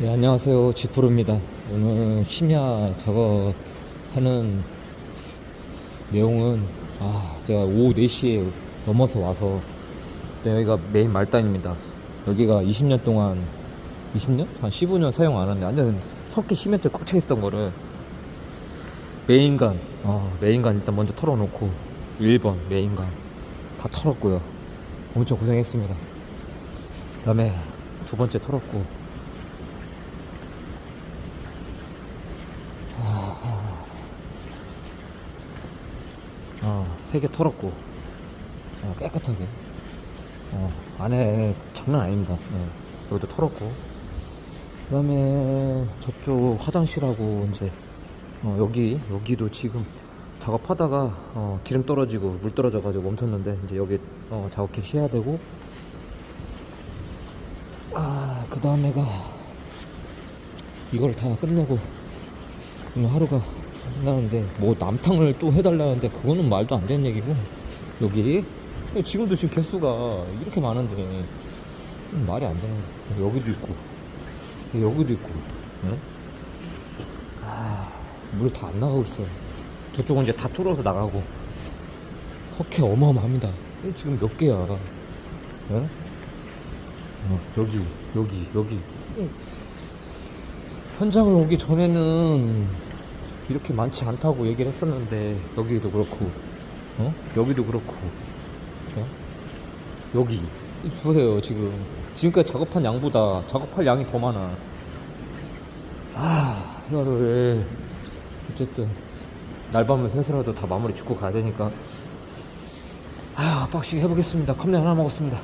네, 안녕하세요. 지프로입니다. 오늘 심야 작업하는 내용은, 아, 제가 오후 4시에 넘어서 와서, 네, 여기가 메인 말단입니다. 여기가 20년 동안, 20년? 한 15년 사용 안 하는데, 완전 석회 시멘트 꽉 차 있던 거를, 메인관, 아, 메인관 일단 먼저 털어놓고, 1번 메인관 다 털었고요. 엄청 고생했습니다. 그 다음에 두 번째 털었고, 어, 세개 털었고, 어, 깨끗하게. 어, 안에 장난 아닙니다. 네, 여기도 털었고. 그 다음에 저쪽 화장실하고 이제, 어, 여기, 여기도 지금 작업하다가, 어, 기름 떨어지고 물 떨어져 가지고 멈췄는데, 이제 여기, 어, 작업 개시 해야 되고, 아, 그 다음에가, 이걸 다 끝내고, 오늘 하루가 끝나는데 뭐 남탕을 또 해달라는데 그거는 말도 안 되는 얘기고. 여기? 지금도 지금 개수가 이렇게 많은데. 음, 말이 안 되는 거 여기도 있고. 여기도 있고. 응? 아, 물 다 안 나가고 있어요 저쪽은 이제 다 뚫어서 나가고. 석회 어마어마합니다. 지금 몇 개야? 응? 어, 여기 여기 여기. 현장을 오기 전에는 이렇게 많지 않다고 얘기를 했었는데 여기도 그렇고 어? 여기도 그렇고 어? 여기. 보세요 지금. 지금까지 작업한 양보다 작업할 양이 더 많아. 아 이거를. 어쨌든 날밤을 새서라도 다 마무리 짓고 가야 되니까. 아휴 빡시게 해보겠습니다. 컵라면 하나 먹었습니다